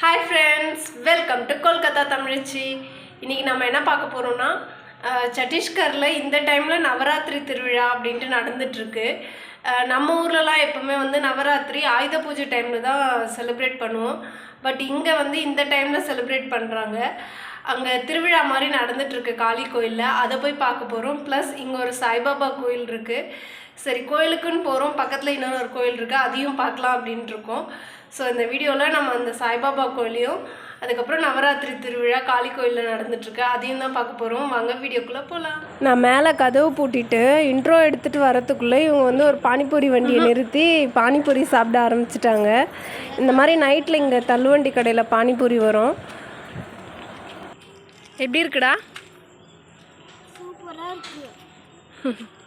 Hi friends welcome to Kolkata Tamizhachi இன்றைக்கி நம்ம என்ன பார்க்க போகிறோம்னா சத்தீஸ்கரில் இந்த டைமில் நவராத்திரி திருவிழா அப்படின்ட்டு நடந்துகிட்ருக்கு நம்ம ஊர்லலாம் எப்போவுமே வந்து நவராத்திரி ஆயுத பூஜை டைமில் தான் செலிப்ரேட் பண்ணுவோம். பட் இங்கே வந்து இந்த டைமில் செலிப்ரேட் பண்ணுறாங்க அங்கே திருவிழா மாதிரி நடந்துகிட்ருக்கு காளி கோயிலில். அதை போய் பார்க்க போகிறோம் ப்ளஸ் இங்கே ஒரு சாய்பாபா கோயில் இருக்குது சரி கோயிலுக்குன்னு போகிறோம் பக்கத்தில் இன்னொரு கோயில் இருக்குது அதையும் பார்க்கலாம் அப்படின்ட்டு இருக்கோம். ஸோ இந்த வீடியோவில் நம்ம அந்த சாய்பாபா கோயிலையும் அதுக்கப்புறம் நவராத்திரி திருவிழா காளி கோயிலில் நடந்துட்டுருக்கு. அதையும் தான் பார்க்க போகிறோம் வாங்க வீடியோக்குள்ளே போகலாம் நான் மேலே கதவு பூட்டிட்டு இன்ட்ரோ எடுத்துகிட்டு வரத்துக்குள்ளே இவங்க வந்து ஒரு பானிபூரி வண்டியை நிறுத்தி பானிபூரி சாப்பிட ஆரம்பிச்சிட்டாங்க. இந்த மாதிரி நைட்டில் இங்கே தள்ளுவண்டி கடையில் பானிபூரி வரும். எப்படி இருக்குடா?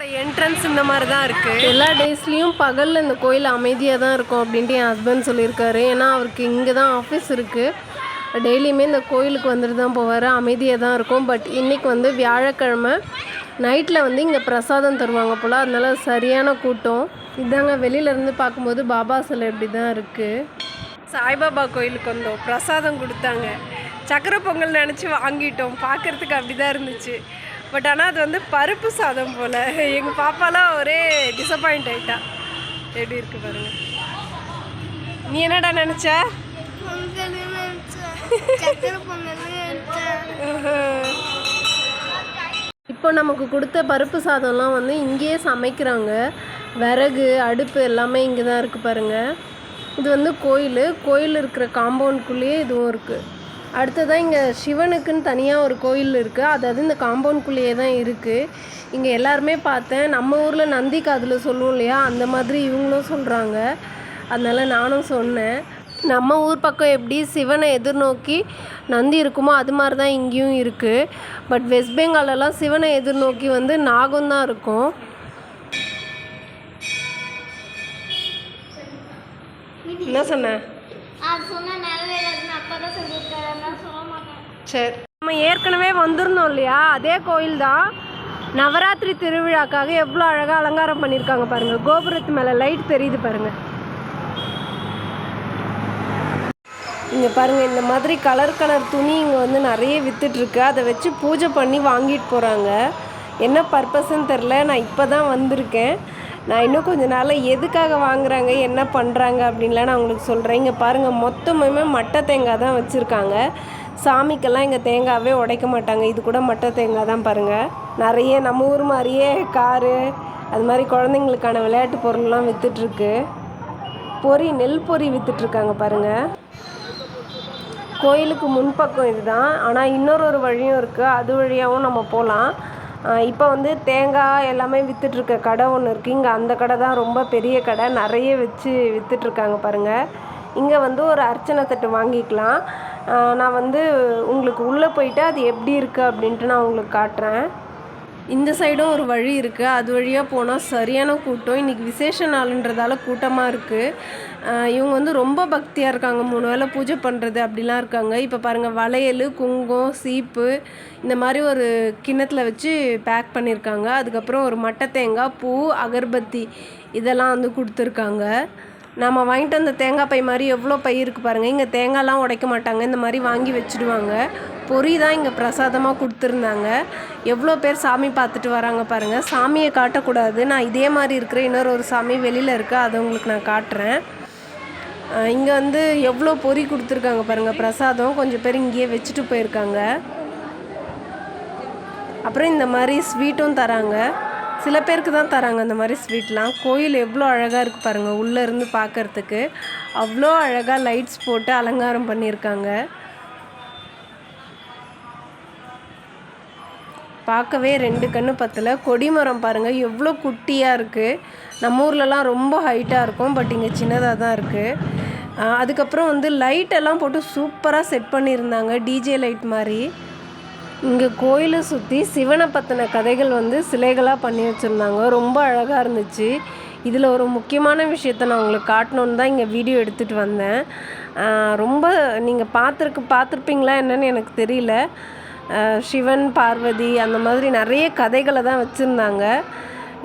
என்ட்ரன்ஸ் இந்த மாதிரி தான் இருக்குது எல்லா டேஸ்லேயும் பகலில் இந்த கோயில் அமைதியாக தான் இருக்கும் அப்படின்ட்டு என் ஹஸ்பண்ட் சொல்லியிருக்காரு. ஏன்னா அவருக்கு இங்கே தான் ஆஃபீஸ் இருக்குது டெய்லியுமே இந்த கோயிலுக்கு வந்துட்டு தான் போவார். அமைதியாக தான் இருக்கும். பட் இன்றைக்கி வந்து வியாழக்கிழமை நைட்டில் வந்து இங்கே பிரசாதம் தருவாங்க போல். அதனால சரியான கூட்டம். இதாங்க வெளியிலேருந்து பார்க்கும்போது பாபா சிலை இப்படி தான் இருக்குது சாய்பாபா கோயிலுக்கு வந்தோம். பிரசாதம் கொடுத்தாங்க. சக்கரை பொங்கல் நினச்சி வாங்கிட்டோம். பார்க்குறதுக்கு அப்படி தான் இருந்துச்சு. பட் ஆனால் அது வந்து பருப்பு சாதம் போல். எங்கள் பாப்பாலாம் ஒரே டிசப்பாயிண்ட் ஆயிட்டா. எப்படி இருக்கு பாருங்க. நீ என்னடா நினச்ச? இப்போ நமக்கு கொடுத்த பருப்பு சாதம்லாம் வந்து இங்கேயே சமைக்கிறாங்க. விறகு அடுப்பு எல்லாமே இங்கே தான் இருக்குது பாருங்கள் இது வந்து கோயில். கோயில் இருக்கிற காம்பவுண்ட்குள்ளேயே இதுவும் இருக்குது அடுத்ததான் இங்கே சிவனுக்குன்னு தனியாக ஒரு கோயில் இருக்குது அதாவது இந்த காம்பவுண்ட்குள்ளேயே தான் இருக்குது இங்கே எல்லாருமே பார்த்தேன். நம்ம ஊரில் நந்தி காதில் சொல்லுவோம் இல்லையா? அந்த மாதிரி இவங்களும் சொல்கிறாங்க அதனால் நானும் சொன்னேன். நம்ம ஊர் பக்கம் எப்படி சிவனை எதிர்நோக்கி நந்தி இருக்குமோ அது மாதிரி தான் இங்கேயும் இருக்குது பட் வெஸ்ட் பெங்காலெல்லாம் சிவனை எதிர்நோக்கி வந்து நாகம் தான் இருக்கும். என்ன சொன்ன அது சொன்னா நிறைவேறாதுன்னு அப்பா தான் சொல்லியிருக்காரு அதெல்லாம் சொல்ல மாட்டேன் சரி நம்ம ஏற்கனவே வந்திருந்தோம் இல்லையா? அதே கோயில் தான் நவராத்திரி திருவிழாக்காக எவ்வளோ அழகாக அலங்காரம் பண்ணியிருக்காங்க பாருங்கள் கோபுரத்து மேலே லைட் தெரியுது பாருங்கள் இங்கே பாருங்கள் இந்த மாதிரி கலர் கலர் துணி இங்கே வந்து நிறைய விற்றுட்ருக்கு அதை வச்சு பூஜை பண்ணி வாங்கிட்டு போகிறாங்க என்ன பர்பஸ்ன்னு தெரில நான் இப்போ தான் வந்திருக்கேன். நான் இன்னும் கொஞ்ச நாளில் எதுக்காக வாங்குறாங்க என்ன பண்ணுறாங்க அப்படின்லாம் நான் உங்களுக்கு சொல்கிறேன் இங்கே பாருங்கள் மொத்தமுமே மட்டை தேங்காய் தான் வச்சுருக்காங்க. சாமிக்கெல்லாம் இங்கே தேங்காவே உடைக்க மாட்டாங்க. இது கூட மட்டை தேங்காய் தான் பாருங்கள் நிறைய நம்ம ஊர் மாதிரியே காரு அது மாதிரி குழந்தைங்களுக்கான விளையாட்டு பொருள்லாம் விற்றுட்ருக்கு பொரி நெல் பொரி விற்றுட்ருக்காங்க பாருங்கள் கோயிலுக்கு முன்பக்கம் இதுதான். ஆனால் இன்னொரு ஒரு வழியும் இருக்குது அது வழியாகவும் நம்ம போகலாம் இப்போ வந்து தேங்காய் எல்லாமே விற்றுட்ருக்க கடை ஒன்று இருக்குது இங்கே அந்த கடை தான் ரொம்ப பெரிய கடை. நிறைய வச்சு விற்றுட்ருக்காங்க பாருங்கள் இங்கே வந்து ஒரு அர்ச்சனை தட்டு வாங்கிக்கலாம். நான் வந்து உங்களுக்கு உள்ளே போயிட்டு அது எப்படி இருக்குது அப்படின்ட்டு நான் உங்களுக்கு காட்டுறேன். இந்த சைடும் ஒரு வழி இருக்குது. அது வழியாக போனால் சரியான கூட்டம். இன்றைக்கி விசேஷ நாளுன்றதால கூட்டமாக இருக்குது. இவங்க வந்து ரொம்ப பக்தியாக இருக்காங்க. மூணு வேளை பூஜை பண்ணுறது அப்படிலாம் இருக்காங்க. இப்போ பாருங்கள் வளையல் குங்குமம் சீப்பு இந்த மாதிரி ஒரு கிண்ணத்தில் வச்சு பேக் பண்ணியிருக்காங்க. அதுக்கப்புறம் ஒரு மட்டை தேங்காய் பூ அகர்பத்தி இதெல்லாம் வந்து கொடுத்துருக்காங்க. நம்ம வாங்கிட்டு வந்த தேங்காய் பை மாதிரி எவ்வளோ பை இருக்குது பாருங்கள் இங்கே தேங்காய்லாம் உடைக்க மாட்டாங்க. இந்த மாதிரி வாங்கி வச்சுடுவாங்க. பொரி தான் இங்கே பிரசாதமாக கொடுத்துருந்தாங்க. எவ்வளோ பேர் சாமி பார்த்துட்டு வராங்க பாருங்கள் சாமியை காட்டக்கூடாது. நான் இதே மாதிரி இருக்கிற இன்னொரு ஒரு சாமி வெளியில் இருக்குது அதை உங்களுக்கு நான் காட்டுறேன். இங்கே வந்து எவ்வளோ பொரி கொடுத்துருக்காங்க பாருங்கள் பிரசாதம் கொஞ்சம் பேர் இங்கேயே வச்சுட்டு போயிருக்காங்க. அப்புறம் இந்த மாதிரி ஸ்வீட்டும் தராங்க. சில பேருக்கு தான் தராங்க அந்த மாதிரி ஸ்வீட்லாம். கோயில் எவ்வளோ அழகாக இருக்குது பாருங்கள் உள்ளே இருந்து பார்க்கறதுக்கு அவ்வளோ அழகாக லைட்ஸ் போட்டு அலங்காரம் பண்ணியிருக்காங்க. பார்க்கவே ரெண்டு கண்ணு பத்தில். கொடிமரம் பாருங்கள் எவ்வளோ குட்டியாக இருக்குது நம்ம ஊர்லலாம் ரொம்ப ஹைட்டாக இருக்கும் பட் இங்கே சின்னதாக தான் இருக்குது அதுக்கப்புறம் வந்து லைட்டெல்லாம் போட்டு சூப்பராக செட் பண்ணியிருந்தாங்க டிஜே லைட் மாதிரி. இங்கே கோயிலை சுற்றி சிவனை பற்றின கதைகள் வந்து சிலைகளாக பண்ணி வச்சுருந்தாங்க. ரொம்ப அழகாக இருந்துச்சு. இதில் ஒரு முக்கியமான விஷயத்த நான் உங்களுக்கு காட்டணுன்னு தான் இங்கே வீடியோ எடுத்துகிட்டு வந்தேன். ரொம்ப நீங்கள் பார்த்துருக்கு பார்த்துருப்பீங்களா என்னன்னு எனக்கு தெரியல. சிவன் பார்வதி அந்த மாதிரி நிறைய கதைகளை தான் வச்சுருந்தாங்க.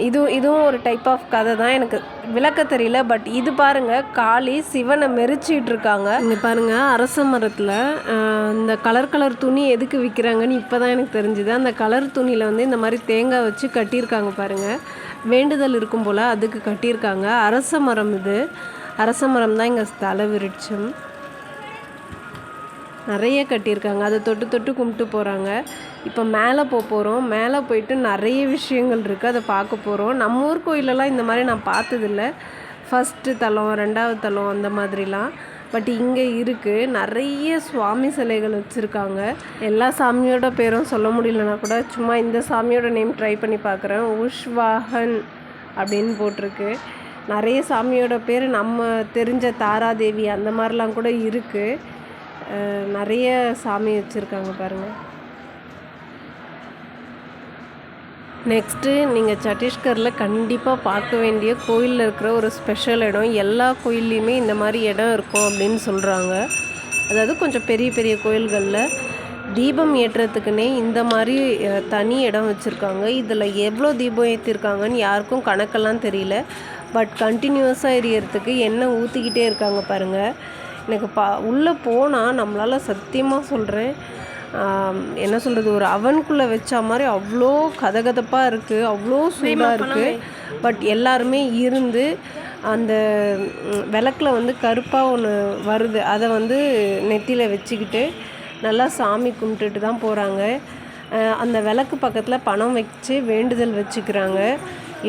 இது இதுவும் ஒரு டைப் ஆஃப் கதை தான் எனக்கு விளக்க தெரியல பட் இது பாருங்க காளி சிவனை மெரிச்சிட்டு இருக்காங்க. இங்கே பாருங்க அரச மரத்தில் இந்த கலர் கலர் துணி எதுக்கு விற்கிறாங்கன்னு இப்போ தான் எனக்கு தெரிஞ்சுது. அந்த கலர் துணியில் வந்து இந்த மாதிரி தேங்காய் வச்சு கட்டியிருக்காங்க பாருங்க. வேண்டுதல் இருக்கும் போல் அதுக்கு கட்டியிருக்காங்க. அரச மரம் இது. அரச மரம் தான் இங்கே தலை விருட்சம் நிறைய கட்டியிருக்காங்க. அதை தொட்டு தொட்டு கும்பிட்டு போகிறாங்க இப்போ மேலே போக போகிறோம் மேலே போயிட்டு நிறைய விஷயங்கள் இருக்குது அதை பார்க்க போகிறோம் நம்ம ஊர் கோயிலெல்லாம் இந்த மாதிரி நான் பார்த்ததில்ல. ஃபஸ்ட்டு தலம் ரெண்டாவது தலம் அந்த மாதிரிலாம். பட் இங்கே இருக்குது நிறைய சுவாமி சிலைகள் வச்சுருக்காங்க. எல்லா சாமியோட பேரும் சொல்ல முடியலனா கூட சும்மா இந்த சாமியோட நேம் ட்ரை பண்ணி பார்க்குறேன். உஷ்வாகன் அப்படின்னு போட்டிருக்கு. நிறைய சாமியோட பேர் நம்ம தெரிஞ்ச தாராதேவி அந்த மாதிரிலாம் கூட இருக்குது நிறைய சாமி வச்சுருக்காங்க பாருங்கள் நெக்ஸ்ட்டு நீங்கள் சத்தீஸ்கரில் கண்டிப்பாக பார்க்க வேண்டிய கோயிலில் இருக்கிற ஒரு ஸ்பெஷல் இடம். எல்லா கோயில்லையுமே இந்த மாதிரி இடம் இருக்கும் அப்படின்னு சொல்கிறாங்க அதாவது கொஞ்சம் பெரிய பெரிய கோயில்களில் தீபம் ஏற்றுறதுக்குன்னே இந்த மாதிரி தனி இடம் வச்சுருக்காங்க. இதில் எவ்வளோ தீபம் ஏற்றிருக்காங்கன்னு யாருக்கும் கணக்கெல்லாம் தெரியல. பட் கண்டினியூஸாக எரியறதுக்கு எண்ணெய் ஊற்றிக்கிட்டே இருக்காங்க பாருங்கள் எனக்கு பா உள்ளே போனால் நம்மளால் சத்தியமாக சொல்கிறேன் என்ன சொல்கிறது ஒரு அவனுக்குள்ளே வச்ச மாதிரி அவ்வளோ கதகதப்பாக இருக்குது அவ்வளோ சூடாக இருக்குது பட் எல்லாருமே இருந்து அந்த விளக்குல வந்து கருப்பாக ஒன்று வருது. அதை வந்து நெத்தியில் வச்சுக்கிட்டு நல்லா சாமி கும்பிட்டுட்டு தான் போகிறாங்க அந்த விளக்கு பக்கத்தில் பணம் வச்சு வேண்டுதல் வச்சுக்கிறாங்க.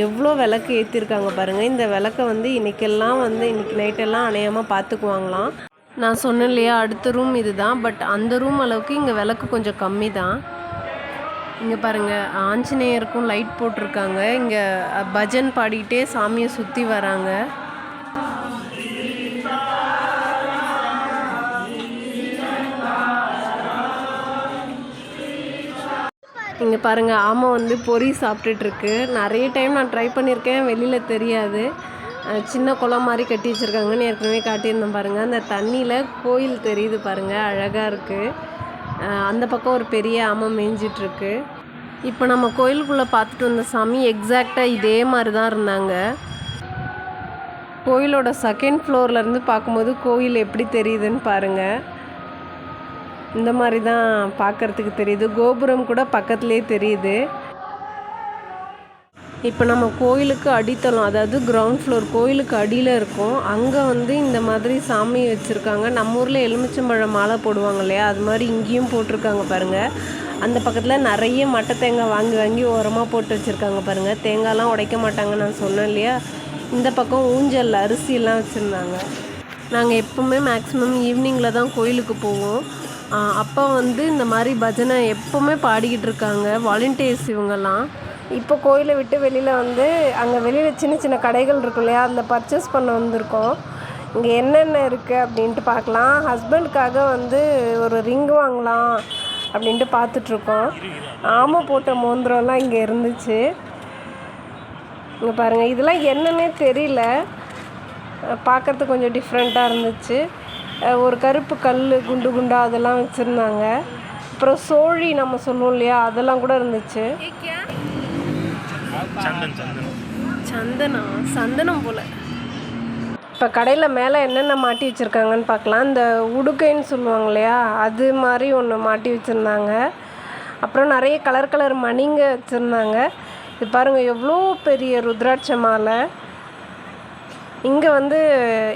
எவ்வளோ விளக்கு ஏற்றிருக்காங்க பாருங்கள் இந்த விளக்கை வந்து இன்றைக்கெல்லாம் வந்து இன்றைக்கி நைட்டெல்லாம் அணையாமல் பார்த்துக்குவாங்களாம் நான் சொன்னேன் இல்லையா அடுத்த ரூம் இதுதான். பட் அந்த ரூம் அளவுக்கு இங்கே விளக்கு கொஞ்சம் கம்மி தான் இங்கே பாருங்கள் ஆஞ்சநேயருக்கும் லைட் போட்டிருக்காங்க. இங்கே பஜன் பாடிக்கிட்டே சாமியை சுற்றி வராங்க. இங்கே பாருங்கள் ஆமாம் வந்து பொரி சாப்பிட்டுட்ருக்கு நிறைய டைம் நான் ட்ரை பண்ணியிருக்கேன் வெளியில் தெரியாது. சின்ன குளம் மாதிரி கட்டி வச்சுருக்காங்கன்னு ஏற்கனவே காட்டியிருந்தேன் பாருங்கள் அந்த தண்ணியில் கோயில் தெரியுது பாருங்கள் அழகாக இருக்குது அந்த பக்கம் ஒரு பெரிய ஆமை மேய்ஞ்சிட்ருக்கு. இப்போ நம்ம கோயிலுக்குள்ளே பார்த்துட்டு வந்த சாமி எக்ஸாக்டாக இதே மாதிரி தான் இருந்தாங்க. கோயிலோட செகண்ட் ஃப்ளோர்லேருந்து பார்க்கும்போது கோயில் எப்படி தெரியுதுன்னு பாருங்கள் இந்த மாதிரி தான் பார்க்கறதுக்கு தெரியுது. கோபுரம் கூட பக்கத்துலேயே தெரியுது. இப்போ நம்ம கோயிலுக்கு அடித்தளம் அதாவது கிரவுண்ட் ஃப்ளோர் கோயிலுக்கு அடியில் இருக்கும். அங்கே வந்து இந்த மாதிரி சாமி வச்சுருக்காங்க. நம்ம ஊரில் எலுமிச்சம்பழம் மாலை போடுவாங்க இல்லையா? அது மாதிரி இங்கேயும் போட்டிருக்காங்க பாருங்கள் அந்த பக்கத்தில் நிறைய மட்டை தேங்காய் வாங்கி வாங்கி ஓரமாக போட்டு வச்சுருக்காங்க பாருங்கள் தேங்காய்லாம் உடைக்க மாட்டாங்க நான் சொன்னேன் இல்லையா? இந்த பக்கம் ஊஞ்சல் அரிசியெல்லாம் வச்சுருந்தாங்க. நாங்கள் எப்போவுமே மேக்ஸிமம் ஈவினிங்கில் தான் கோயிலுக்கு போவோம். அப்போ வந்து இந்த மாதிரி பஜனை எப்போவுமே பாடிக்கிட்டு இருக்காங்க. வாலண்டியர்ஸ் இவங்கெல்லாம். இப்போ கோயிலை விட்டு வெளியில் வந்து அங்கே வெளியில் சின்ன சின்ன கடைகள் இருக்கும் இல்லையா? அதில் பர்ச்சேஸ் பண்ண வந்திருக்கோம். இங்கே என்னென்ன இருக்குது அப்படின்ட்டு பார்க்கலாம். ஹஸ்பண்டுக்காக வந்து ஒரு ரிங் வாங்கலாம் அப்படின்ட்டு பார்த்துட்ருக்கோம். ஆமை போட்ட மோந்திரம்லாம் இங்கே இருந்துச்சு. இங்கே பாருங்கள் இதெல்லாம் என்னன்னே தெரியல. பார்க்குறதுக்கு கொஞ்சம் டிஃப்ரெண்ட்டாக இருந்துச்சு. ஒரு கருப்பு கல் குண்டு குண்டா அதெல்லாம் வச்சுருந்தாங்க. அப்புறம் சோழி நம்ம சொல்லுவோம் இல்லையா? அதெல்லாம் கூட இருந்துச்சு. சந்தனா சந்தனம் போல். இப்போ கடையில் மேலே என்னென்ன மாட்டி வச்சுருக்காங்கன்னு பார்க்கலாம் இந்த உடுக்கைன்னு சொல்லுவாங்க இல்லையா அது மாதிரி ஒன்று மாட்டி வச்சுருந்தாங்க. அப்புறம் நிறைய கலர் கலர் மணிங்க வச்சுருந்தாங்க. இது பாருங்கள் எவ்வளோ பெரிய ருத்ராட்ச மாலை. இங்கே வந்து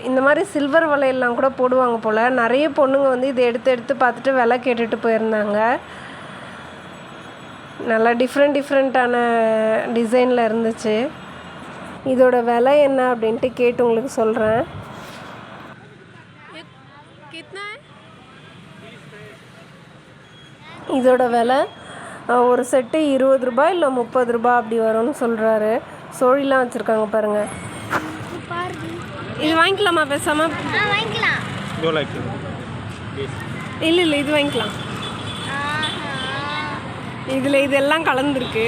இந்த மாதிரி சில்வர் வளையல்லாம் கூட போடுவாங்க போல். நிறைய பொண்ணுங்க வந்து இதை எடுத்து எடுத்து பார்த்துட்டு விலை கேட்டுட்டு போயிருந்தாங்க. நல்லா டிஃப்ரெண்ட் டிஃப்ரெண்ட்டான டிசைனில் இருந்துச்சு. இதோட விலை என்ன அப்படின்ட்டு கேட்டு உங்களுக்கு சொல்கிறேன் இதோட விலை ஒரு செட்டு இருபது ரூபாய் இல்லை முப்பது ரூபாய் அப்படி வரும்னு சொல்கிறாரு சோழிலாம் வச்சுருக்காங்க பாருங்கள் பாருங்க. இது வாங்கிக்கலாமா பேசாமல் வாங்கிக்கலாம். இல்லை இல்லை இது வாங்கிக்கலாம். இதில் இதெல்லாம் கலந்துருக்கு.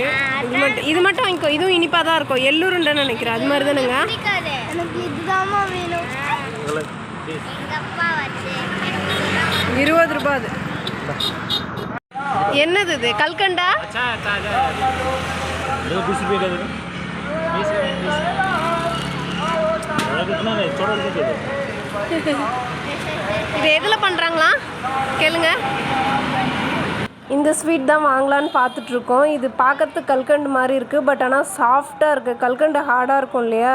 இது மட்டும் இது மட்டும் வாங்கிக்கோ. இதுவும் இனிப்பாக தான் இருக்கும். எள்ளுருண்டைன்னு நினைக்கிறேன். அது மாதிரி தானுங்க. இருபது ரூபாய் அது. என்னது இது? கல்கண்டா? இது எதில் பண்ணுறாங்களா கேளுங்க. இந்த ஸ்வீட் தான் வாங்கலான்னு பார்த்துட்ருக்கோம். இது பார்க்குறதுக்கு கல்கண்டு மாதிரி இருக்குது பட் ஆனால் சாஃப்டாக இருக்குது கல்கண்டு ஹார்டாக இருக்கும் இல்லையா?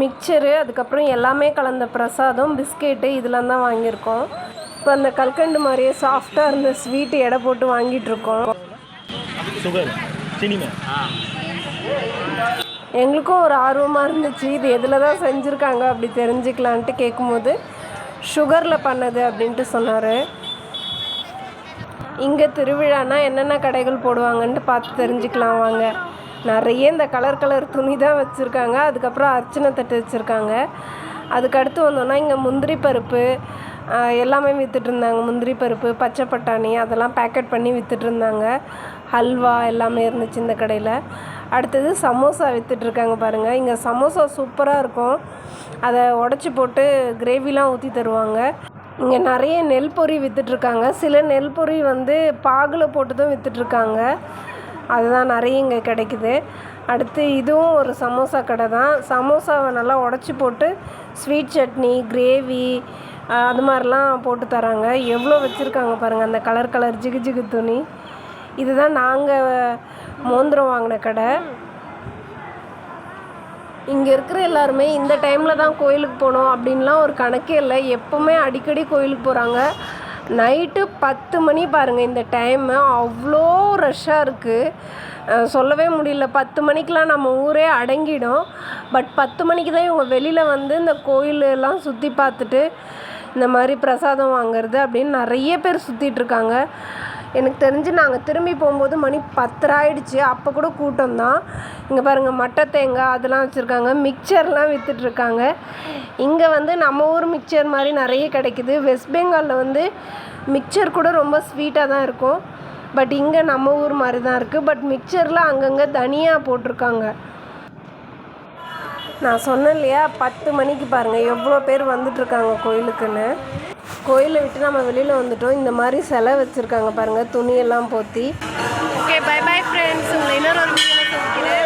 மிக்சரு அதுக்கப்புறம் எல்லாமே கலந்த பிரசாதம் பிஸ்கெட்டு இதெல்லாம் தான் வாங்கியிருக்கோம். இப்போ அந்த கல்கண்டு மாதிரியே சாஃப்டாக இருந்த ஸ்வீட்டு எடை போட்டு வாங்கிட்டுருக்கோம் எங்களுக்கும் ஒரு ஆர்வமாக இருந்துச்சு. இது எதில் தான் செஞ்சுருக்காங்க அப்படி தெரிஞ்சுக்கலான்ட்டு கேட்கும்போது சுகரில் பண்ணது அப்படின்ட்டு சொன்னார். இங்கே திருவிழானா என்னென்ன கடைகள் போடுவாங்கன்ட்டு பார்த்து தெரிஞ்சுக்கலாம் வாங்க. நிறைய இந்த கலர் கலர் துணி தான் வச்சுருக்காங்க. அதுக்கப்புறம் அர்ச்சனை தட்டு வச்சுருக்காங்க. அதுக்கடுத்து வந்தோன்னா இங்கே முந்திரி பருப்பு எல்லாமே விற்றுட்ருந்தாங்க இருந்தாங்க. முந்திரி பருப்பு பச்சை பட்டாணி அதெல்லாம் பேக்கெட் பண்ணி விற்றுட்ருந்தாங்க இருந்தாங்க. ஹல்வா எல்லாமே இருந்துச்சு இந்த கடையில். அடுத்தது சமோசா விற்றுட்ருக்காங்க பாருங்கள் இங்கே சமோசா சூப்பராக இருக்கும். அதை உடச்சி போட்டு கிரேவிலாம் ஊற்றி தருவாங்க. இங்கே நிறைய நெல் பொரி விற்றுட்ருக்காங்க சில நெல் பொரி வந்து பாகில் போட்டு தான் விற்றுட்ருக்காங்க அதுதான் நிறைய இங்கே கிடைக்குது. அடுத்து இதுவும் ஒரு சமோசா கடை தான் சமோசாவை நல்லா உடச்சி போட்டு ஸ்வீட் சட்னி கிரேவி அது மாதிரிலாம் போட்டு தராங்க. எவ்வளோ வச்சுருக்காங்க பாருங்கள் அந்த கலர் கலர் ஜிகு ஜிகு துணி. இதுதான் நாங்கள் மோந்திரம் வாங்கின கடை. இங்கே இருக்கிற எல்லாருமே இந்த டைமில் தான் கோயிலுக்கு போகணும் அப்படின்லாம் ஒரு கணக்கே இல்லை. எப்போவுமே அடிக்கடி கோயிலுக்கு போகிறாங்க நைட்டு பத்து மணி பாருங்கள் இந்த டைமு அவ்வளோ ரஷ்ஷாக இருக்குது சொல்லவே முடியல. பத்து மணிக்கெலாம் நம்ம ஊரே அடங்கிடும். பட் பத்து மணிக்கு தான் இவங்க வெளியில் வந்து இந்த கோயிலெல்லாம் சுற்றி பார்த்துட்டு இந்த மாதிரி பிரசாதம் வாங்குறது அப்படின்னு நிறைய பேர் சுற்றிட்டு இருக்காங்க. எனக்கு தெரிஞ்சு நாங்கள் திரும்பி போகும்போது மணி பத்தரை ஆயிடுச்சு அப்போ கூட கூட்டம் தான். இங்கே பாருங்கள் மட்டை தேங்காய் அதெல்லாம் வச்சுருக்காங்க. மிக்சர்லாம் விற்றுட்ருக்காங்க இங்கே வந்து நம்ம ஊர் மிக்சர் மாதிரி நிறைய கிடைக்குது. வெஸ்ட் பெங்காலில் வந்து மிக்சர் கூட ரொம்ப ஸ்வீட்டாக தான் இருக்கும். பட் இங்கே நம்ம ஊர் மாதிரி தான் இருக்குது பட் மிக்சரில் அங்கங்கே தனியாக போட்டிருக்காங்க. நான் சொன்னேன் இல்லையா பத்து மணிக்கு பாருங்கள் எவ்வளோ பேர் வந்துட்டுருக்காங்க கோயிலுக்குன்னு. கோயிலை விட்டு நம்ம வெளியில் வந்துட்டோம். இந்த மாதிரி சிலை வச்சுருக்காங்க பாருங்கள் துணியெல்லாம் போற்றி ஓகே பை பை ஃப்ரெண்ட்ஸ் உங்களை இன்னொரு ஒரு வீடியோவில்